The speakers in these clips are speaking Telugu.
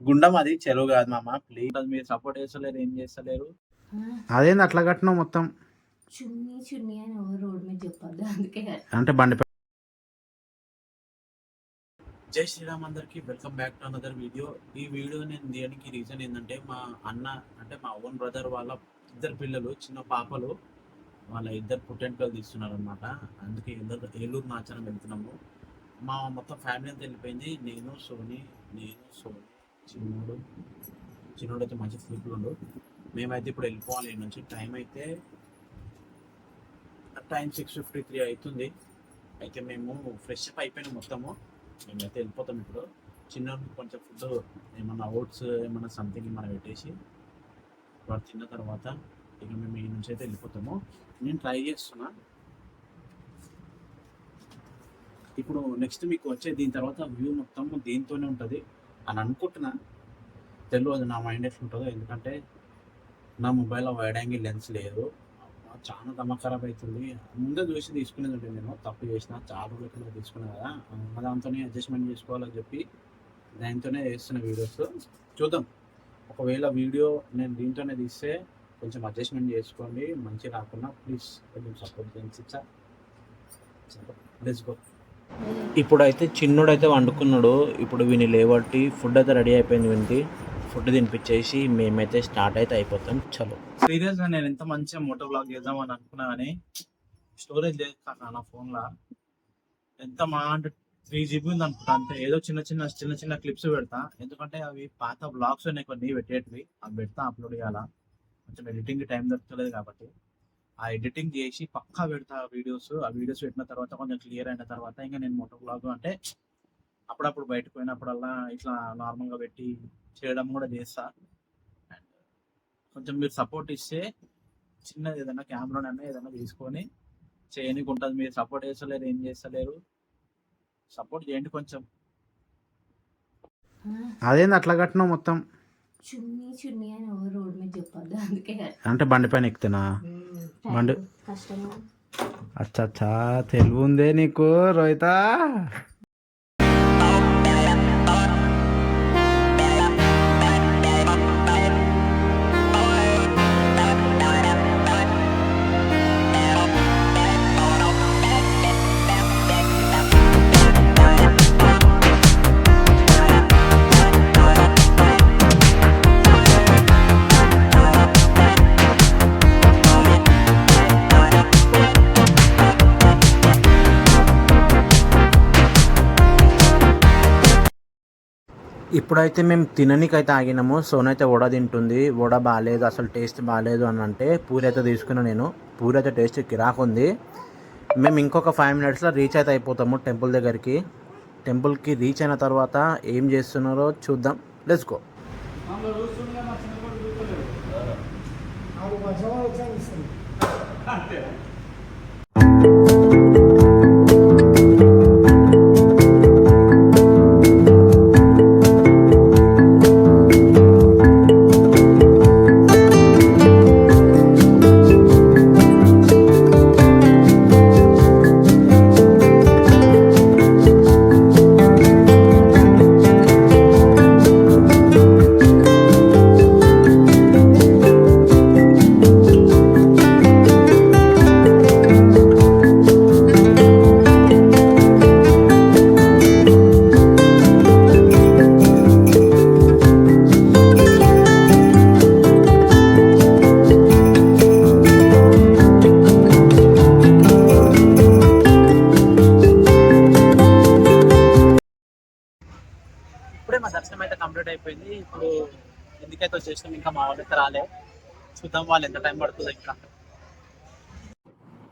గుండం అది చెరువు కాదు మామ ప్లీజ్ మీరు సపోర్ట్ చేస్తలేరు ఏం చేస్తలేరు? అదేంది అట్లా కట్టినావు మొత్తం? చున్నీ చున్నీ అని ఎవరు రోడ్ మీద చెప్పొద్దు అందుకే అంటే బండి పై- జై శ్రీరామ్ అందరికి welcome back to another video ఈ వీడియో నేను తీయడానికి రీజన్ ఏంటంటే మా అన్న అంటే మా ఓన్ బ్రదర్ వాళ్ళ ఇద్దరు పిల్లలు చిన్న పాపలు వాళ్ళ ఇద్దరు పుట్టెంటుకలు తీస్తున్నారు అనమాట అందుకే ఇద్దరు ఏలూరు నాచారం వెళ్తున్నాము. మా మొత్తం ఫ్యామిలీ అంతా వెళ్ళిపోయింది. నేను సోని నేను సోని. చిన్నోడు చిన్నోడు అయితే మంచి స్లీప్లో ఉండు. మేమైతే ఇప్పుడు వెళ్ళిపోవాలి నుంచి టైం అయితే టైం సిక్స్ ఫిఫ్టీ త్రీ అవుతుంది. అయితే మేము ఫ్రెష్ అప్ అయిపోయిన మొత్తము. మేమైతే వెళ్ళిపోతాం ఇప్పుడు. చిన్న కొంచెం ఫుడ్ ఏమన్నా ఓట్స్ ఏమన్నా సంథింగ్ మనం పెట్టేసి వాడు తిన్న తర్వాత ఇక మేము ఈ నుంచి అయితే వెళ్ళిపోతాము. నేను ట్రై చేస్తున్నా. ఇప్పుడు నెక్స్ట్ మీకు వచ్చే దీని తర్వాత వ్యూ మొత్తం దీంతోనే ఉంటుంది. అని అనుకుంటున్నా. తెలియదు నా మైండ్ ఎట్లుంటుందో ఎందుకంటే నా మొబైల్లో వైడ్ యాంగిల్ లెన్స్ లేదు. చాలా దమ్మ ఖరాబ్ అవుతుంది ముందే చూసి తీసుకునేది ఉంటుంది నేను. తప్పు చేసిన చాలా రోజుల కింద తీసుకున్నా కదా. దాంతోనే అడ్జస్ట్మెంట్ చేసుకోవాలని చెప్పి దాంతోనే చేస్తున్న వీడియోస్ చూద్దాం. ఒకవేళ వీడియో నేను దీంతోనే తీస్తే కొంచెం అడ్జస్ట్మెంట్ చేసుకోండి. మంచి రాకుండా ప్లీజ్ కొంచెం సపోర్ట్ చేయండి సార్ గో ఇప్పుడైతే చిన్నోడైతే వండుకున్నాడు. ఇప్పుడు వీని లేవట్టి ఫుడ్ అయితే రెడీ అయిపోయింది వీనికి. ఫుడ్ తినిపించేసి మేమైతే స్టార్ట్ అయితే అయిపోతాం. చలో. సీరియస్గా నేను ఎంత మంచిగా మోటో బ్లాగ్ చేద్దామని అనుకున్నా కానీ స్టోరేజ్ లేదు కాక నా ఫోన్లో. ఎంత మా అంటే త్రీ జీబీ ఉంది అనుకుంటా అంతే. ఏదో చిన్న చిన్న చిన్న చిన్న క్లిప్స్ పెడతా. ఎందుకంటే అవి పాత బ్లాగ్స్ ఉన్నాయి కొన్ని పెట్టేటివి. అవి పెడతా అప్లోడ్ చేయాలా. కొంచెం ఎడిటింగ్ టైం దొరకలేదు కాబట్టి. ఆ ఎడిటింగ్ చేసి పక్కా పెడతా వీడియోస్ ఆ వీడియోస్ పెట్టిన తర్వాత కొంచెం క్లియర్ అయిన తర్వాత ఇంకా నేను మోటో బ్లాగ్ అంటే అప్పుడప్పుడు బయటకు పోయినప్పుడల్లా ఇట్లా నార్మల్గా పెట్టి చేయడం కూడా చేస్తా. అండ్ కొంచెం మీరు సపోర్ట్ ఇస్తే చిన్నది ఏదైనా కెమెరానైనా ఏదైనా తీసుకొని చేయనికి ఉంటుంది మీరు సపోర్ట్ చేస్తలేరు ఏం చేస్తలేరు. సపోర్ట్ చేయండి కొంచెం. అదేంది అట్లా కట్టినావు మొత్తం? చున్నీ చున్నీ అని ఎవరు రోడ్ మీద చెప్పొద్దు. అందుకే అంటే బండి పైన ఎక్కుతున్నా కష్టమా. అచ్చా అచ్చా తెలివి ఉందే నీకు రోహిత? ఇప్పుడైతే మేము తిననీకైతే ఆగినాము. సోనైతే వడ తింటుంది. వడ బాగాలేదు అసలు టేస్ట్ బాగాలేదు అని అంటే పూరి అయితే తీసుకున్నా నేను. పూరి అయితే టేస్ట్ కిరాక్ ఉంది. మేము ఇంకొక ఫైవ్ మినిట్స్లో రీచ్ అయితే అయిపోతాము టెంపుల్ దగ్గరికి. టెంపుల్కి రీచ్ అయిన తర్వాత ఏం చేస్తున్నారో చూద్దాం. లెట్స్ గో ఇప్పుడే ఎందుకైతే ఇంకా మా వాళ్ళైతే రాలే. చూద్దాం వాళ్ళు ఎంత టైం పడుతుంది ఇంకా.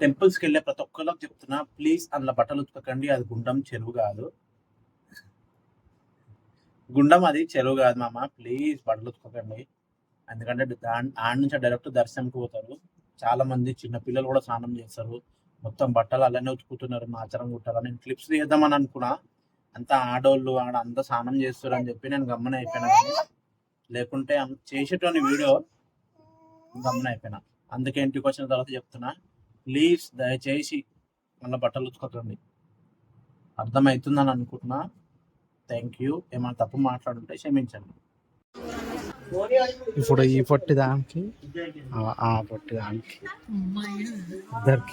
టెంపుల్స్కి వెళ్ళే ప్రతి ఒక్కరికి చెప్తున్నా ప్లీజ్ అందులో బట్టలు ఉతకండి అది గుండం చెరువు కాదు. గుండం అది చెరువు కాదు మామ ప్లీజ్ బట్టలు ఉతకండి ఎందుకంటే ఆడ నుంచి డైరెక్ట్ దర్శనంకి పోతారు. చాలా మంది చిన్న పిల్లలు కూడా స్నానం చేస్తారు. మొత్తం బట్టలు అలానే ఉతుకుతున్నారు ఆచారం కుట్టారు నేను క్లిప్స్ తీద్దామని అనుకున్నా. అంతా ఆడోళ్ళు ఆడ అంతా స్నానం చేస్తారు అని చెప్పి నేను గమ్మన అయిపోయినా. లేకుంటే చేసేటోని వీడియో గమ్మన అయిపోయినా. అందుకే ఇంటికి వచ్చిన తర్వాత చెప్తున్నా ప్లీజ్ దయచేసి మళ్ళీ బట్టలు ఉతుకోకండి అర్థమవుతుందని అనుకుంటున్నా. Thank you. ఏమైనా తప్పు మాట్లాడుంటే క్షమించండి. ఇప్పుడు ఈ పొట్టి దానికి ఆ- ఆ పొట్టి దానికి ఇద్దరికి.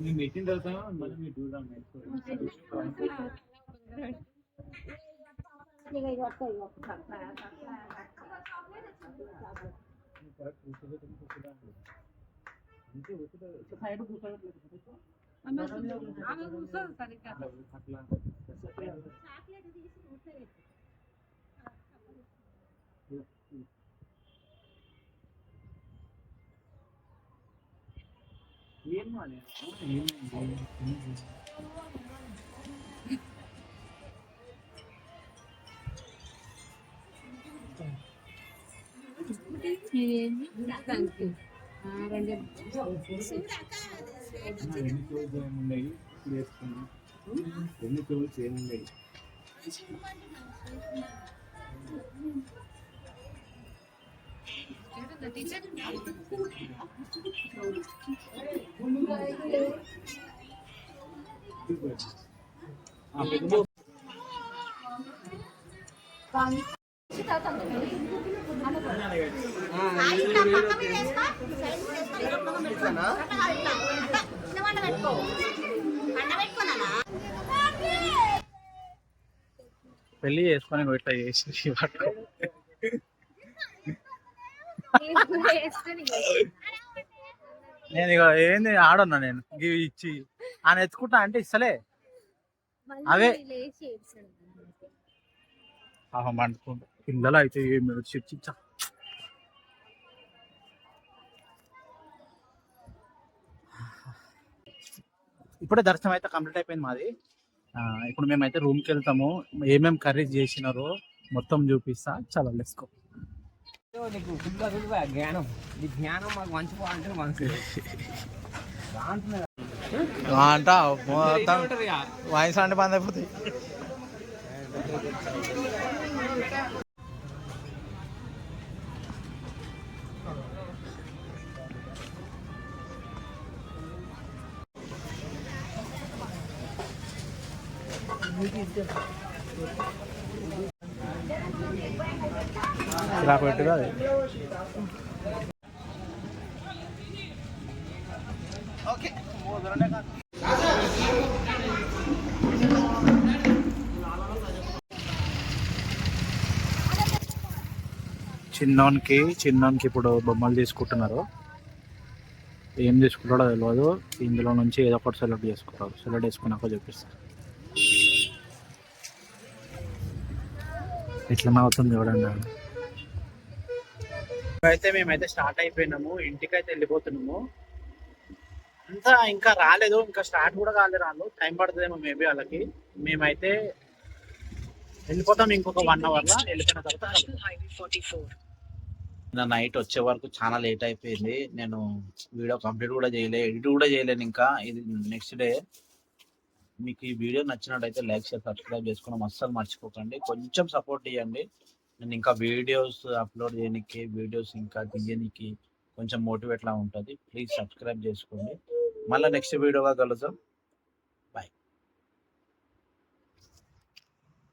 మేము పెట్టిన తర్వాత మళ్ళీ మీరు చూద్దాం ఏం మానే ఎన్ని చోట్ల ఏమున్నాయి ఇప్పుడు వేసుకున్నాం ఎన్ని చోట్ల ఏమున్నాయి ఆ, పెళ్ళి చేసుకొని ఇట్లా చేసి పట్టుకో నేను ఇక ఏంది ఆడన్నా నేను? ఇవి ఇచ్చి. ఆయన ఎత్తుకుంటా అంటే ఇస్తలే. అవే. పిల్లలు అయితే ఏమి చర్చించా ఇప్పుడే దర్శనం అయితే కంప్లీట్ అయిపోయింది మాది. ఇప్పుడు మేమైతే రూమ్కి వెళ్తాము. ఏమేమి కర్రీస్ చేసినారో మొత్తం చూపిస్తా. చాలా లెస్కో నీకు ఫుల్ అసలు జ్ఞానం. నీ జ్ఞానం మాకు మంచి అంటే మనసు అంట మొత్తం వాయిస్ అంటే బంద్ అయిపోతాయి ఇలా పెట్టుగా చిన్నోనికి చిన్నోనికి ఇప్పుడు బొమ్మలు తీసుకుంటున్నారు. ఏం తీసుకుంటాడో తెలియదు ఇందులో నుంచి ఏదో ఒకటి సెలెక్ట్ చేసుకుంటారు. సెలెక్ట్ చేసుకున్నాక చూపిస్తారు. ఇట్లా అవుతుంది చూడండి. అయితే మేమైతే స్టార్ట్ అయిపోయినాము. ఇంటికి అయితే వెళ్ళిపోతున్నాము. అంతా ఇంకా రాలేదు. ఇంకా స్టార్ట్ కూడా కాలేదు రాను టైం పడుతుందేమో మేబీ వాళ్ళకి. మేమైతే వెళ్ళిపోతాం ఇంకొక వన్ అవర్లో. వెళ్ళిపోయిన తర్వాత నిన్న నైట్ వచ్చే వరకు చాలా లేట్ అయిపోయింది. నేను వీడియో కంప్లీట్ కూడా చేయలే ఎడిట్ కూడా చేయలేను ఇంకా. ఇది నెక్స్ట్ డే. మీకు ఈ వీడియో నచ్చినట్టయితే లైక్ షేర్ సబ్స్క్రైబ్ చేసుకోవడం అస్సలు మర్చిపోకండి. కొంచెం సపోర్ట్ ఇవ్వండి నేను ఇంకా వీడియోస్ అప్లోడ్ చేయడానికి వీడియోస్ ఇంకా తీయడానికి కొంచెం మోటివేట్లా ఉంటుంది. ప్లీజ్ సబ్స్క్రైబ్ చేసుకోండి. మళ్ళీ నెక్స్ట్ వీడియోగా కలుద్దాం.